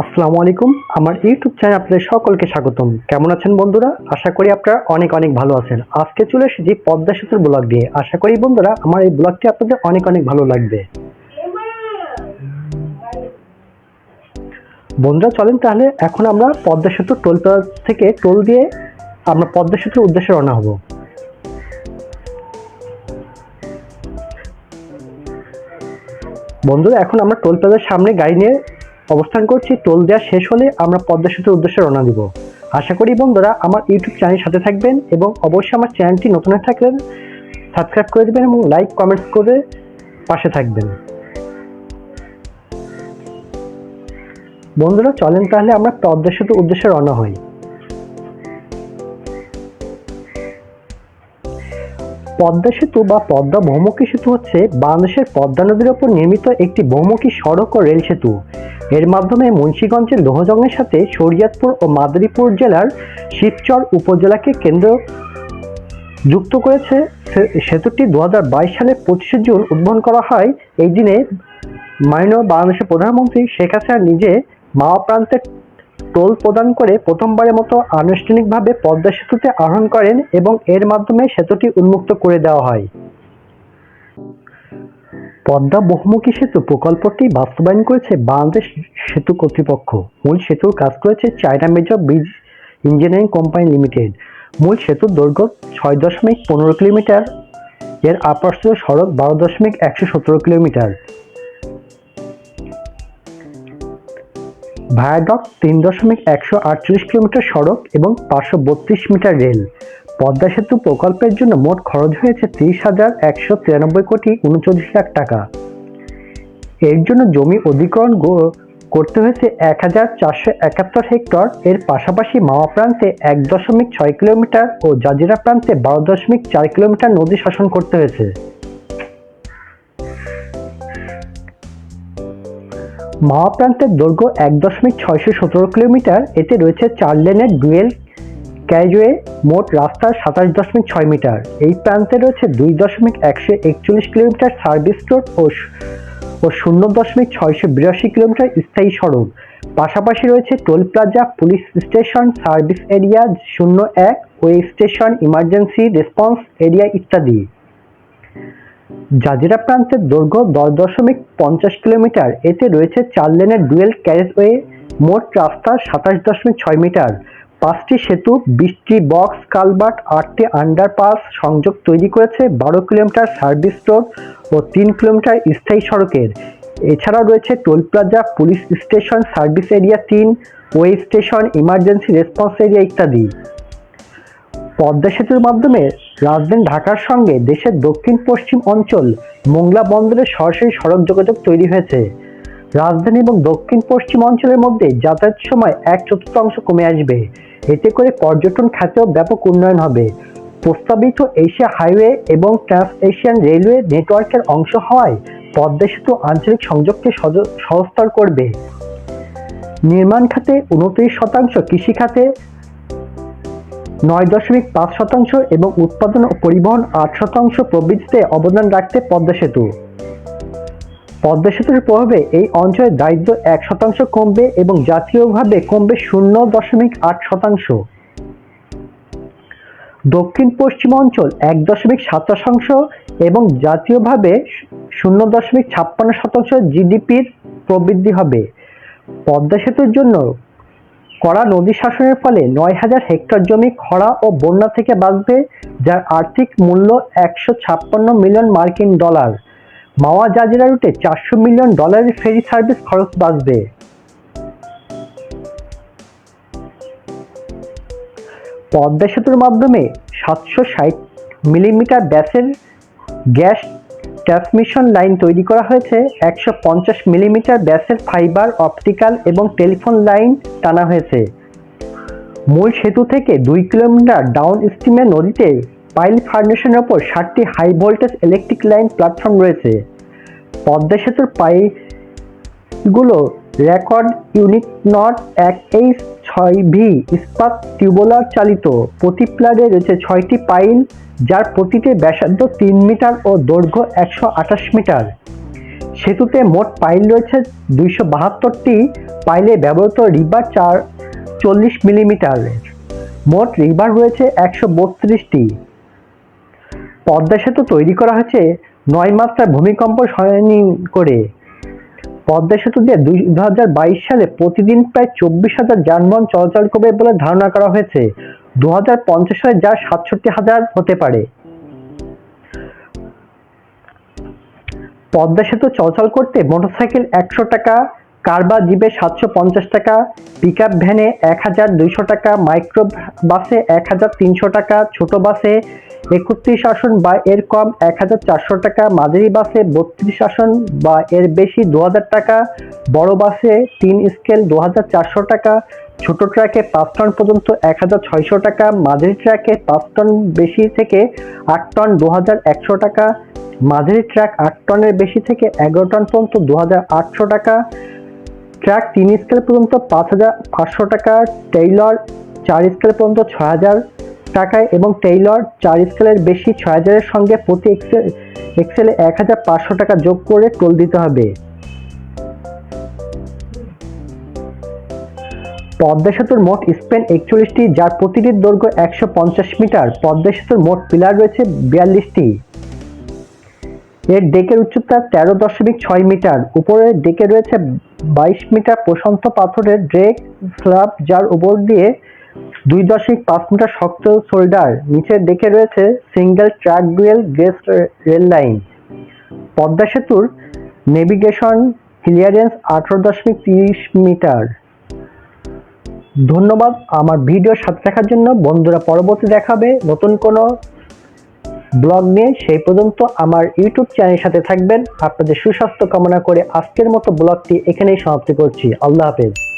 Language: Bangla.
আসসালামু আলাইকুম। আমার ইউটিউব চ্যানেল আপনাদের সকলকে স্বাগতম। কেমন আছেন বন্ধুরা? আশা করি আপনারা অনেক অনেক ভালো আছেন। আজকে চলে এসেছি পদ্মা সেতুর ব্লগ দিয়ে আশা করি বন্ধুরা, আমার এই ব্লগটি আপনাদের অনেক অনেক ভালো লাগবে। বন্ধুরা, চলেন তাহলে এখন আমরা পদ্মা সেতু টোল প্লাজা থেকে টোল দিয়ে আমরা পদ্মা সেতুর উদ্দেশ্যে রওনা হব। বন্ধুরা, এখন আমরা টোল প্লাজার সামনে গাড়ি নিয়ে অবস্থান করছি, টোল দেওয়া শেষ হলে আমরা পদ্মা সেতুর উদ্দেশ্যে রওনা দিব। আশা করি বন্ধুরা আমার ইউটিউব চ্যানেলের সাথে থাকবেন এবং অবশ্যই আমার চ্যানেলটি নতুন হয়ে থাকলেন সাবস্ক্রাইব করে দেবেন এবং লাইক কমেন্টস করে পাশে থাকবেন। বন্ধুরা চলেন তাহলে আমরা পদ্মা সেতুর উদ্দেশ্যে রওনা হই। পদ্মা সেতু বা পদ্মা বহুমুখী সেতু হচ্ছে বাংলাদেশের পদ্মা নদীর ওপর নির্মিত একটি বহুমুখী সড়ক ও রেল সেতু। এর মাধ্যমে মুন্সীগঞ্জের লোহজংয়ের সাথে শরিয়াতপুর ও মাদারীপুর জেলার শিবচর উপজেলাকে কেন্দ্র যুক্ত করেছে। সেতুটি দু হাজার বাইশ সালে পঁচিশে জুন উদ্বোধন করা হয়। এই দিনে মাননীয় বাংলাদেশের প্রধানমন্ত্রী শেখ হাসিনা নিজে মাওয়া প্রান্তে টোল প্রদান করে প্রথমবারের মতো আনুষ্ঠানিকভাবে পদ্মা সেতুতে আরোহণ করেন এবং এর মাধ্যমে সেতুটি উন্মুক্ত করে দেওয়া হয়। পদ্মা বহুমুখী সেতু প্রকল্পটি বাস্তবায়ন করেছে বাংলাদেশ সেতু কর্তৃপক্ষ। মূল সেতুর কাজ করেছে China major bridge engineering company limited. মূল সেতুর দৈর্ঘ্য ছয় দশমিক পনেরো কিলোমিটার, এর আপার্শ্ব সড়ক বারো দশমিক একশো সতেরো কিলোমিটার। ভায়াডক তিন দশমিক একশো আটচল্লিশ কিলোমিটার সড়ক এবং পাঁচশো বত্রিশ মিটার রেল। পদ্মা সেতু প্রকল্পের জন্য মোট খরচ হয়েছে তিরিশ হাজার একশো তিরানব্বই কোটি উনচল্লিশ লাখ টাকা। এর জন্য জমি অধিগ্রহণ করতে হয়েছে এক হাজার চারশো একাত্তর হেক্টর। এর পাশাপাশি মাওয়া প্রান্তে এক দশমিক ছয় কিলোমিটার ও জাজিরা প্রান্তে বারো দশমিক চার কিলোমিটার নদী শাসন করতে হয়েছে। মাওয়া প্রান্তের দৈর্ঘ্য এক দশমিক ছয়শো সতেরো কিলোমিটার, এতে রয়েছে চার লেনের ডুয়েল ক্যাজওয়ে মোট রাস্তার সাতাশ দশমিক ছয় মিটার। এই প্রান্তে রয়েছে দুই দশমিক একশো একচল্লিশ কিলোমিটার সার্ভিস রোড ও ও শূন্য দশমিক ছয়শো বিরাশি কিলোমিটার স্থায়ী সড়ক। পাশাপাশি রয়েছে toll plaza, police station, service area শূন্য এক, way station, emergency, response area ইত্যাদি। জাজিরা প্রান্তের দৈর্ঘ্য দশ দশমিক পঞ্চাশ কিলোমিটার। এতে রয়েছে চার লেনের ডুয়েল ক্যারেজওয়ে মোট রাস্তা সাতাশ দশমিক ছয় মিটার। পাঁচটি সেতু, বিশটি বক্স কালভার্ট আটটি আন্ডারপাস সংযোগ তৈরি করেছে বারো কিলোমিটার সার্ভিস রোড ও তিন কিলোমিটার স্থায়ী সড়কের। এছাড়াও রয়েছে toll plaza, police station, service area তিন, way station, emergency response area ইত্যাদি। পদ্মা সেতুর মাধ্যমে রাজধানী ঢাকার সঙ্গে দেশের দক্ষিণ পশ্চিম অঞ্চল মোংলা বন্দরের সরাসরি সড়ক যোগাযোগ তৈরি হয়েছে। রাজধানী এবং দক্ষিণ পশ্চিম অঞ্চলের মধ্যে যাতায়াত সময় এক চতুর্থাংশ কমে আসবে। এতে করে পর্যটন খাতেও ব্যাপক উন্নয়ন হবে। প্রস্তাবিত এশিয়া হাইওয়ে এবং ট্রান্স এশিয়ান রেলওয়ে নেটওয়ার্কের অংশ হওয়ায় পদ্মা সেতু আঞ্চলিক সংযোগকে সহজতর করবে। নির্মাণ খাতে উনত্রিশ শতাংশ কৃষি খাতে নয় দশমিক পাঁচ শতাংশ এবং উৎপাদন ও পরিবহন আট শতাংশ প্রবৃদ্ধিতে অবদান রাখতে পদ্মা সেতু। পদ্মা সেতুর প্রভাবে এই অঞ্চলের দারিদ্র এক শতাংশ কমবে এবং জাতীয়ভাবে কমবে শূন্য দশমিক আট শতাংশ। দক্ষিণ পশ্চিম অঞ্চল এক দশমিক সাত শতাংশ এবং জাতীয়ভাবে শূন্য দশমিক ছাপ্পান্ন শতাংশ জিডিপির প্রবৃদ্ধি হবে। পদ্মা সেতুর জন্য কড়া নদী শাসনের ফলে নয় হাজার হেক্টর জমি খরা ও বন্যা থেকে বাঁচবে, যার আর্থিক মূল্য একশো ছাপ্পান্ন মিলিয়ন মার্কিন ডলার। মাওয়া জাজিরা রুটে চারশো মিলিয়ন ডলারের ফেরি সার্ভিস খরচ বাঁচবে। পদ্মা সেতুর মাধ্যমে সাতশো ষাট মিলিমিটার ব্যাসের গ্যাস ট্রান্সমিশন লাইন তৈরি করা হয়েছে একশো পঞ্চাশ মিলিমিটার ব্যাসের ফাইবার অপটিক্যাল এবং টেলিফোন লাইন টানা হয়েছে। মূল সেতু থেকে দুই কিলোমিটার ডাউন স্ট্রিমে নদীতে পাইল ফাউন্ডেশনের ওপর ষাটটি high voltage electric line platform রয়েছে। পদ্মা সেতুর পাইপগুলো রেকর্ড ইউনিট নট এক এইচ ছয় ভি ইস্পাত টিউবুলার চালিত প্রতি প্লারে রয়েছে ছয়টি পাইল, যার প্রতিটি ব্যাসার্ধ তিন মিটার ও দৈর্ঘ্য একশো আঠাশ মিটার। সেতুতে মোট পাইল রয়েছে দুইশো বাহাত্তরটি। পাইলে ব্যবহৃত রিভার চার চল্লিশ মিলিমিটারের মোট রিভার রয়েছে একশো বত্রিশটি। পদ্মা সেতু তৈরি করা হয়েছে নয় মাত্রার ভূমিকম্প সহায়নী করে। পদ্মা সেতু দিয়ে দুই হাজার বাইশ সালে প্রতিদিন প্রায় চব্বিশ হাজার যানবাহন চলাচল করবে বলে ধারণা করা হয়েছে। দু হাজার পঞ্চাশ সালে যা সাতষট্টি হাজার হতে পারে। পদ্মা সেতু চলাচল করতে মোটরসাইকেল একশো টাকা কার বা জিপে সাতশো পঞ্চাশ টাকা পিক আপ ভ্যানে এক হাজার দুইশো টাকা মাইক্রো বাসে এক হাজার তিনশো টাকা, ছোট বাসে একত্রিশ আসন বা এর কম এক হাজার চারশো টাকা, মাঝারি বাসে বত্রিশ আসন বা এর বেশি দু হাজার টাকা, বড় বাসে তিন স্কেল দু হাজার চারশো টাকা, ছোট ট্র্যাকে পাঁচ টন পর্যন্ত এক হাজার ছয়শো টাকা, মাঝারি ট্র্যাকে পাঁচ টন বেশি থেকে আট টন দু হাজার একশো টাকা, মাঝারি ট্র্যাক আট টনের বেশি থেকে এগারো টন পর্যন্ত দু হাজার আটশো টাকা ট্রাক তিন স্কেল পর্যন্ত পাঁচ হাজার পাঁচশো টাকা টেইলর চার স্কেল পর্যন্ত ছয় হাজার টাকায় এবং টেইলর চার স্কেলের বেশি ছয় হাজারের সঙ্গে প্রতি এক্সেল, এক্সেলে এক হাজার পাঁচশো টাকা যোগ করে টোল দিতে হবে। পদ্মা সেতুর মোট স্পেন একচল্লিশটি, যার প্রতিটির দৈর্ঘ্য একশো পঞ্চাশ মিটার। পদ্মা সেতুর মোট পিলার রয়েছে বিয়াল্লিশটি। এর ডেকের উচ্চতা তেরো দশমিক ছয় মিটার। উপরের ডেকে রয়েছে বাইশ মিটার প্রশান্ত পাথরের ড্রেক স্ল্যাব যার উপর দিয়ে দুই দশমিক পাঁচ মিটার শক্ত শোল্ডার নিচের ডেকে রয়েছে single track dual gauge rail line. Padma সেতুর নেভিগেশন ক্লিয়ারেন্স আঠারো দশমিক তিরিশ মিটার। ধন্যবাদ আমার ভিডিও সাথে দেখার জন্য। বন্ধুরা, পরবর্তী দেখাবে নতুন কোনো ব্লগ নিয়ে সেই পর্যন্ত আমার ইউটিউব চ্যানেলের সাথে থাকবেন। আপনাদের সুস্বাস্থ্য কামনা করে আজকের মতো ব্লগটি এখানেই সমাপ্তি করছি। আল্লাহ হাফেজ।